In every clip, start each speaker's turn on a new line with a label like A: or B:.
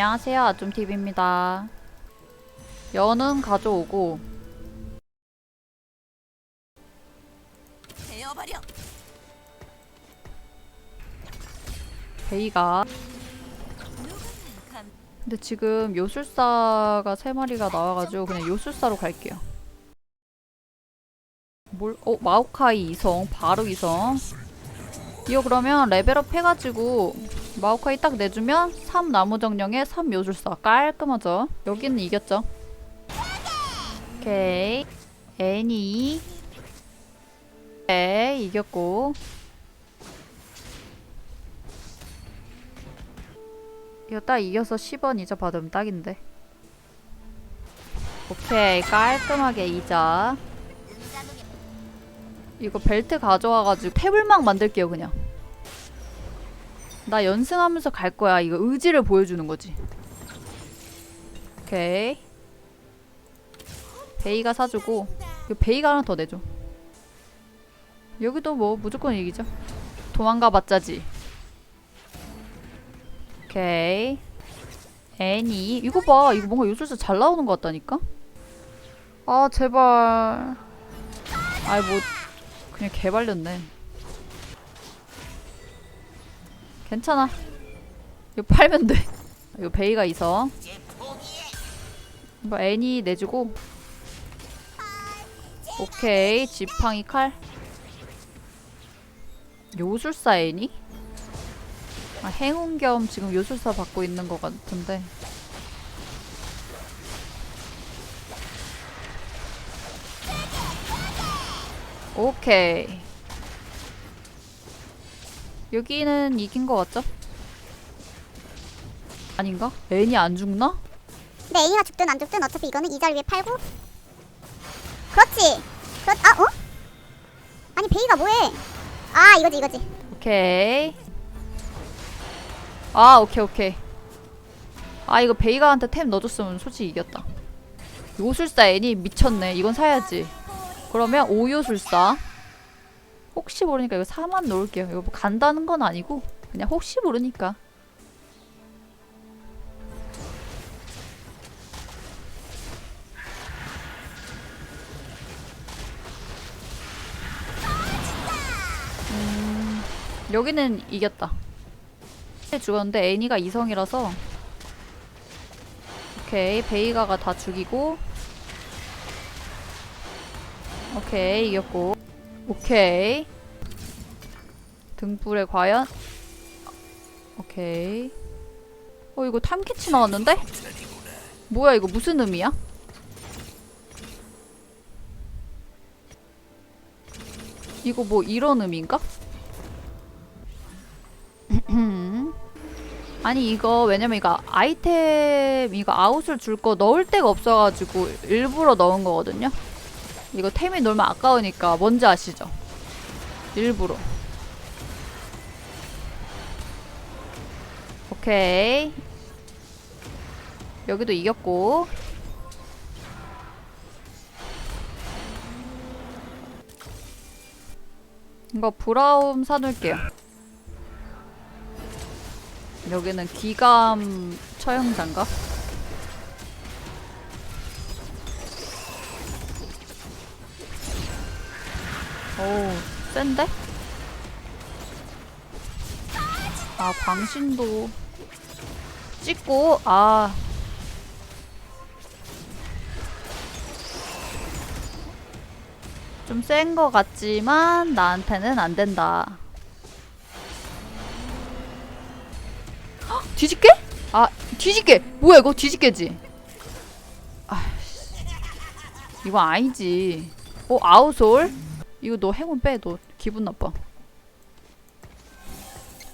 A: 안녕하세요 아좀TV입니다 연은 가져오고
B: 베어버려.
A: 베이가 근데 지금 요술사가 세 마리가 나와가지고 그냥 요술사로 갈게요 뭘? 어? 마오카이 이성 바로 이성 이거 그러면 레벨업 해가지고 마오카이 딱 내주면 3 나무정령에 3 요술사. 깔끔하죠? 여기는 이겼죠? 오케이. 애니 네 이겼고. 이거 딱 이겨서 10원 이자 받으면 딱인데. 오케이. 깔끔하게 이자. 이거 벨트 가져와가지고 태블망 만들게요 그냥 나 연승하면서 갈 거야. 이거 의지를 보여주는 거지. 오케이. 베이가 사주고 베이가 하나 더 내줘. 여기도 뭐 무조건 이기죠. 도망가 봤자지. 오케이. 애니. 이거 봐. 이거 뭔가 요술사 잘 나오는 것 같다니까? 아 제발. 아이 뭐 그냥 개발렸네. 괜찮아. 이거 팔면 돼. 이거 베이가 이성. 이거 애니 내주고. 오케이. 지팡이 칼. 요술사 애니? 아, 행운 겸 지금 요술사 받고 있는 것 같은데. 오케이. 여기는 이긴 것 같죠? 아닌가? 애니 안 죽나?
C: 근데 A가 죽든 안 죽든 어차피 이거는 이자를 위해 팔고 그렇지 그렇 아 어? 아니 베이가 뭐해 아 이거지 이거지
A: 오케이. 아, 오케이, 오케이. 아, 이거 베이가한테 템 넣어줬으면 솔직히 이겼다. 요술사 애니 미쳤네. 이건 사야지. 그러면 오요술사. 혹시 모르니까 이거 4만 놓을게요. 이거 뭐 간다는 건 아니고 그냥 혹시 모르니까. 음, 여기는 이겼다. 죽었는데 애니가 이성이라서 오케이 베이가가 다 죽이고 오케이 이겼고 오케이 등불에 과연 오케이 어 이거 탐캐치 나왔는데 뭐야 이거 무슨 의미야? 이거 뭐 이런 의미인가? 아니 이거 왜냐면 이거 아이템 이거 아웃을 줄 거 넣을 데가 없어가지고 일부러 넣은 거거든요. 이거 템이 놀면 아까우니까 뭔지 아시죠? 일부러. 오케이. 여기도 이겼고. 이거 브라움 사놓을게요. 여기는 기감 처형장가? 오, 센데? 아, 광신도 찍고, 아. 좀 센 거 같지만, 나한테는 안 된다. 헉, 뒤집게? 아, 뒤집게! 뭐야, 이거 뒤집게지? 아이씨. 이거 아니지. 어, 아웃솔? 이거 너 행운 빼, 너 기분 나빠.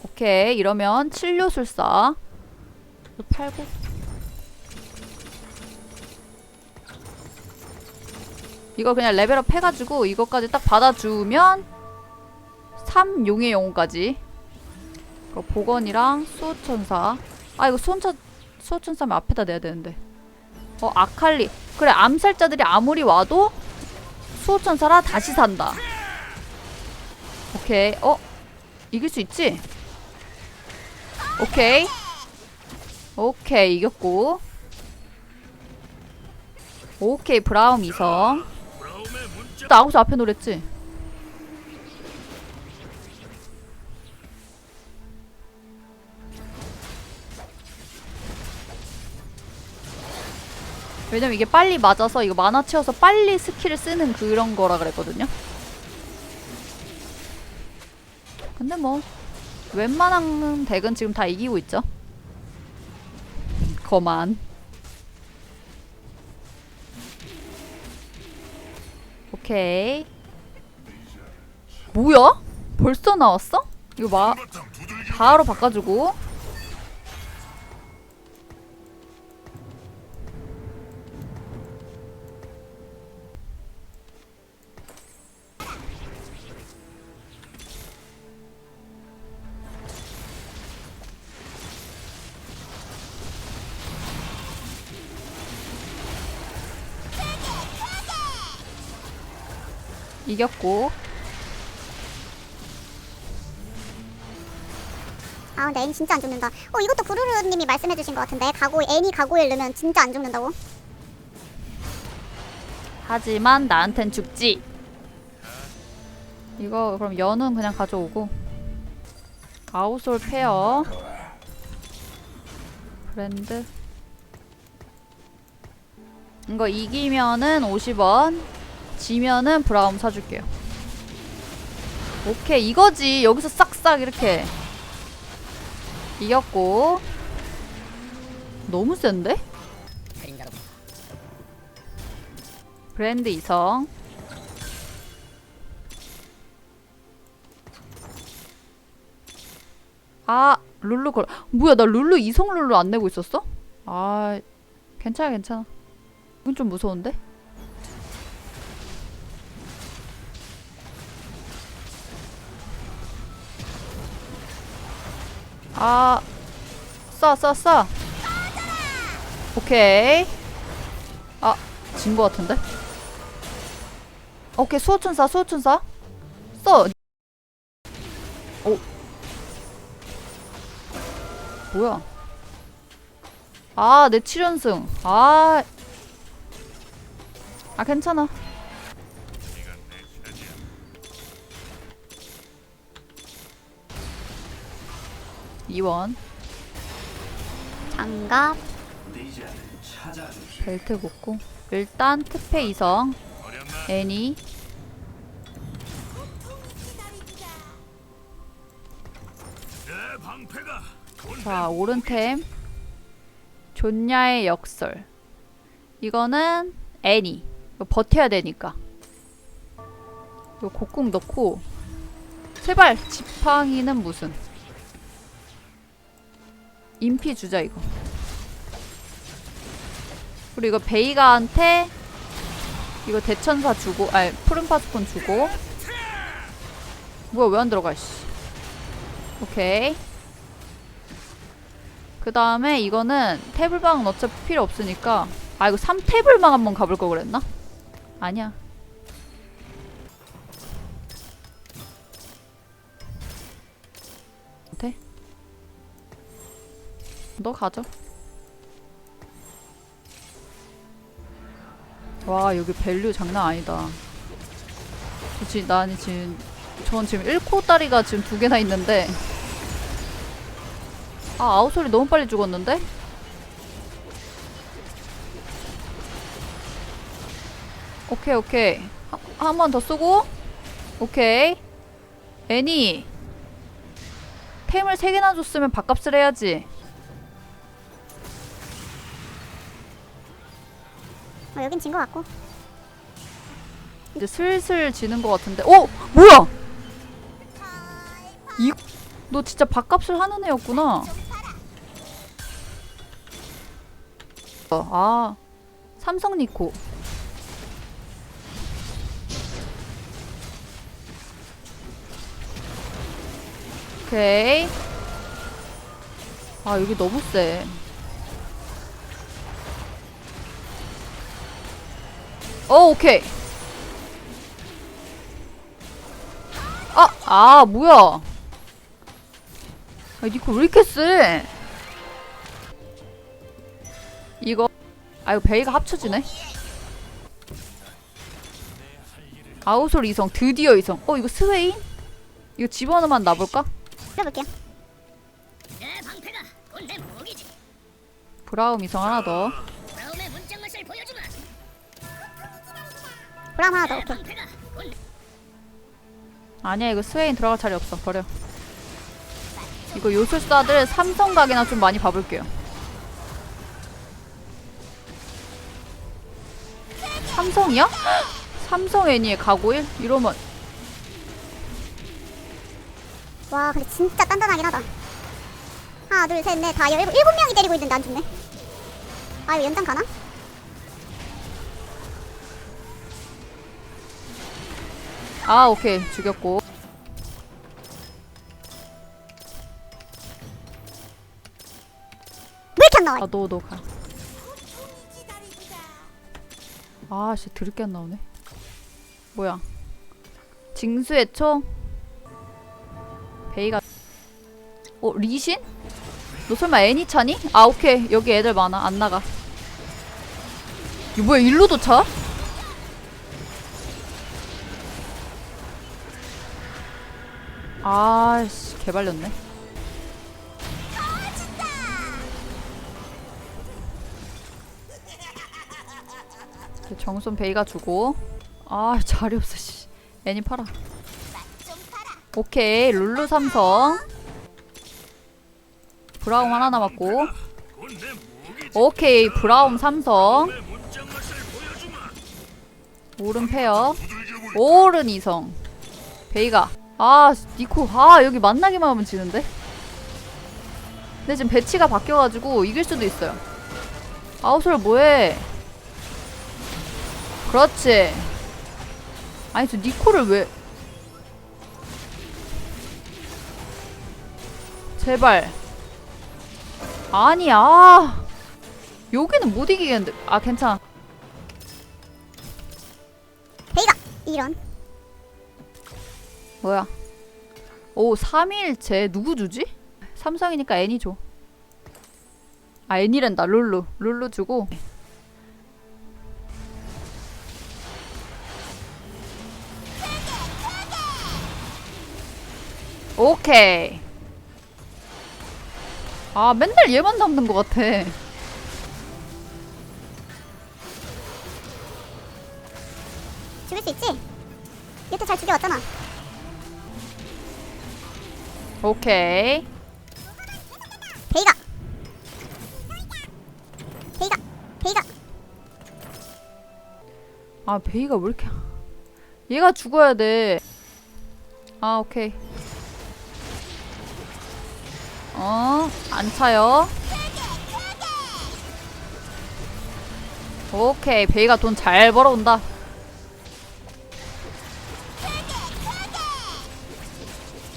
A: 오케이, 이러면 칠료술사. 팔고. 이거 그냥 레벨업 해가지고 이거까지 딱 받아주면 3 용의 영웅까지 이거 복원이랑 수호천사 아 이거 수호천, 수호천사면 앞에다 내야 되는데 어 아칼리 그래 암살자들이 아무리 와도 수호천사라 다시 산다. 오케이. 어? 이길 수 있지? 오케이. 오케이 이겼고. 오케이 브라움 이성. 나 아구스 앞에 노랬지? 왜냐면 이게 빨리 맞아서 이거 만화 채워서 빨리 스킬을 쓰는 그런 거라 그랬거든요. 근데 뭐 웬만한 덱은 지금 다 이기고 있죠. 거만. 오케이. 뭐야? 벌써 나왔어? 이거 마 바로 바꿔주고. 이겼고.
C: 아 근데 애니 진짜 안 죽는다 어 이것도 구루루님이 말씀해주신 것 같은데 가고 애니 가고일 넣으면 진짜 안 죽는다고
A: 하지만 나한텐 죽지. 이거 그럼 연은 그냥 가져오고. 아웃솔 페어. 브랜드. 이거 이기면은 50원. 지면은 브라움 사줄게요. 오케이 이거지. 여기서 싹싹 이렇게. 이겼고. 너무 센데? 브랜드 이성 아 룰루 걸 뭐야 나 룰루 이성 룰루 안 내고 있었어? 아 괜찮아 괜찮아 이건 좀 무서운데? 아 쏴 쏴 쏴 오케이. 아 진 거 같은데? 오케이 수호천사 수호천사. 써. 오. 뭐야? 아 내 7연승. 아. 아, 괜찮아. 이원. 장갑. 벨트 붙고. 일단 특패 이성. 애니. 자 오른템. 존야의 역설. 이거는 애니. 이거 버텨야 되니까. 이거 곡궁 넣고. 제발 지팡이는 무슨 인피 주자 이거. 그리고 이거 베이가한테 이거 대천사 주고 아니 푸른 파스콘 주고. 뭐야 왜 안 들어가 씨. 오케이. 그 다음에 이거는 태블방은 어차피 필요 없으니까 아 이거 3태블방 한번 가볼 걸 그랬나? 아니야 너 가져 와 여기 밸류 장난 아니다. 그치 난 지금 전 지금 1코 다리가 지금 두 개나 있는데. 아 아웃솔이 너무 빨리 죽었는데? 오케이 오케이. 한 번 더 쓰고. 오케이. 애니. 템을 3개나 줬으면 밥값을 해야지
C: 어 여긴 진 것 같고.
A: 이제 슬슬 지는 것 같은데. 어? 뭐야? 이, 너 진짜 밥값을 하는 애였구나. 어, 아 삼성 니코. 오케이. 아 여기 너무 세 어, 오케이. 아, 아, 뭐야. 아, 니코 왜 이렇게 세? 아이고 베이가 합쳐지네 아우솔 이성 드디어 이성 어 이거 스웨인? 이거 집어넣으면 놔볼까?
C: 해볼게요.
A: 브라움 이성 하나 더
D: 브라움
C: 하나 더.
D: 내
C: 오케이.
A: 아니야 이거 스웨인 들어갈 자리 없어 버려 이거 요술사들 삼성 각이나 좀 많이 봐볼게요 삼성이야? 삼성 애니의 가고일? 이러면
C: 와 근데 진짜 단단하긴 하다. 하나 둘 셋 넷 다 일곱 일곱 명이 때리고 있는데 안 죽네. 아 이거 연장 가나?
A: 아 오케이 죽였고
C: 왜 이렇게 안 나와?
A: 아너너 가. 아씨 드럽게 안 나오네. 뭐야? 징수의 총. 베이가. 어 리신? 너 설마 애니 차니? 아 오케이 여기 애들 많아 안 나가. 이 뭐야 일로 도 차? 아씨 개발렸네. 정순 베이가 주고. 아 자리 없어 씨. 애니 팔아. 오케이 룰루 삼성. 브라움 하나 남았고. 오케이 브라움 삼성. 오른 페어. 오른 이성. 베이가 아 니코 아 여기 만나기만 하면 지는데? 근데 지금 배치가 바뀌어가지고 이길 수도 있어요. 아웃솔 뭐해? 그렇지. 아니 저 니코를 왜? 제발. 아니야 여기는 못 이기겠는데. 아 괜찮아.
C: 이런.
A: 뭐야 오 3일째 누구 주지? 삼성이니까 애니 줘 아 애니랜다 룰루 룰루 주고 오케이 아 맨날 얘만 잡는 것 같아
C: 죽일 수 있지? 얘도 잘 죽여왔잖아.
A: 오케이
C: 베이가. 베이가. 베이가.
A: 아 베이가 왜 이렇게 얘가 죽어야 돼 아 오케이 어 안 차요 오케이 베이가 돈 잘 벌어온다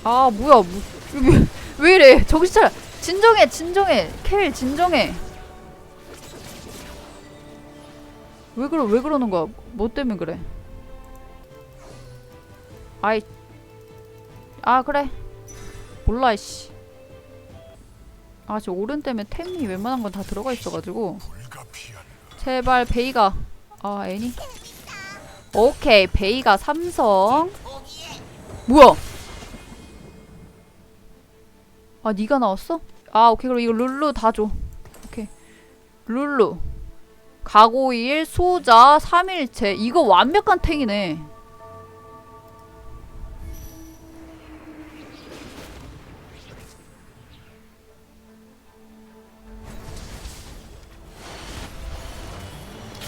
A: 아 뭐야 뭐, 왜, 왜 이래? 정신 차려 진정해 진정해. 켈 진정해. 왜 그러 왜 그러는 거야? 뭐 때문에 그래? 아이. 아 그래. 몰라 씨. 아 지금 오른 때문에 템이 웬만한 건 다 들어가 있어가지고. 제발 베이가. 아 애니. 오케이 베이가 삼성. 뭐야? 아 네가 나왔어? 아 오케이 그럼 이거 룰루 다 줘. 오케이 룰루 가고일, 소자, 삼일체 이거 완벽한 탱이네.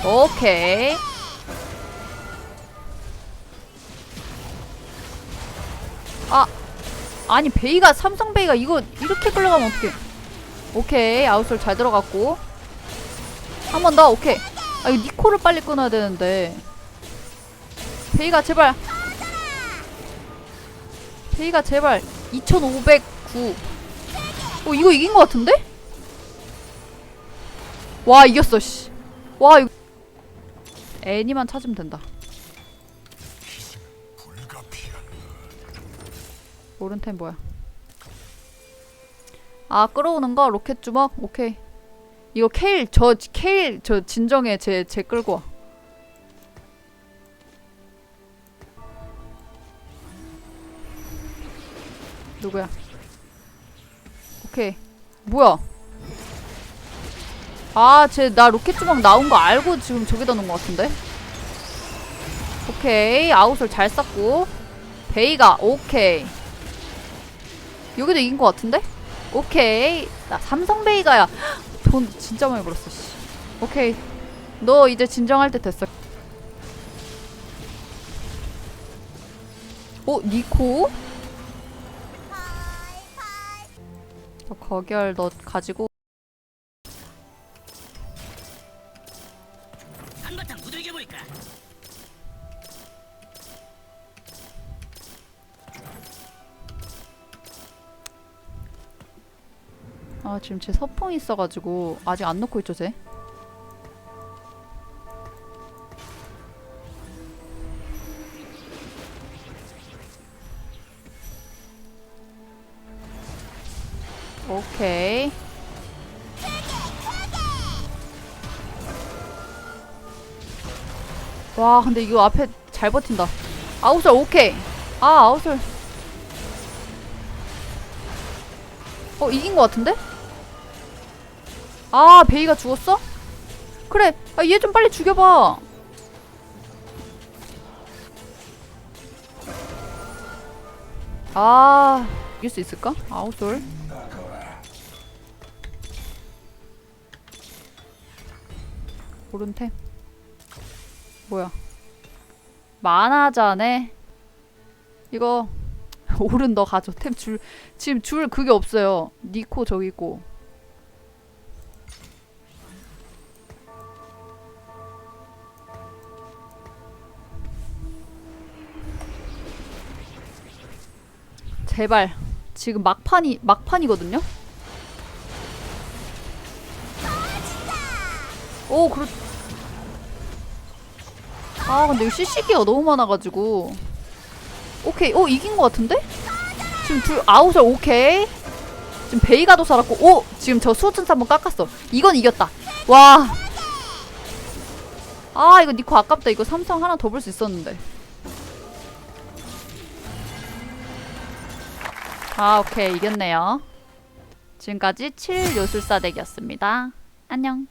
A: 오케이. 아, 아니 베이가 삼성 베이가 이거 이렇게 끌려가면 어떡해? 오케이 아웃솔 잘 들어갔고. 한 번 더 오케이. 아 이거 니코를 빨리 끊어야 되는데. 베이가 제발. 베이가 제발. 2509 어, 이거 이긴 것 같은데? 와 이겼어 씨와 이거. 애니만 찾으면 된다 오른템 뭐야 아 끌어오는 거 로켓 주먹 오케이 이거 케일 저 케일 저 진정해 제 제 끌고 와. 누구야? 오케이. 뭐야? 아, 쟤 나 로켓 주먹 나온 거 알고 지금 저기다 놓은 것 같은데? 오케이. 아웃을 잘 쐈고. 베이가, 오케이. 여기도 이긴 것 같은데? 오케이. 나 삼성 베이가야. 돈 진짜 많이 벌었어, 씨. 오케이. 너 이제 진정할 때 됐어. 어, 니코? 저 거결 너 가지고 지금 제 서풍이 있어가지고 아직 안 넣고 있죠 쟤? 오케이 와 근데 이거 앞에 잘 버틴다 아웃솔 오케이 아 아웃솔 어 이긴 것 같은데? 아 베이가 죽었어? 그래. 아, 얘 좀 빨리 죽여봐. 아 이길 수 있을까? 아웃솔. 오른템 뭐야? 만화자네 이거 오른 너 가져. 템 줄 지금 줄 그게 없어요. 니코 저기 있고 제발 지금 막판이 막판이거든요. 오 그렇. 아 근데 이거 CC기가 너무 많아가지고. 오케이 오 이긴 것 같은데? 지금 둘 아웃을 오케이. 지금 베이가도 살았고 오 지금 저 수호천사 한번 깎았어. 이건 이겼다. 와. 아 이거 니코 아깝다. 이거 삼성 하나 더 볼 수 있었는데. 아, 오케이. 이겼네요. 지금까지 7요술사 덱이었습니다. 안녕.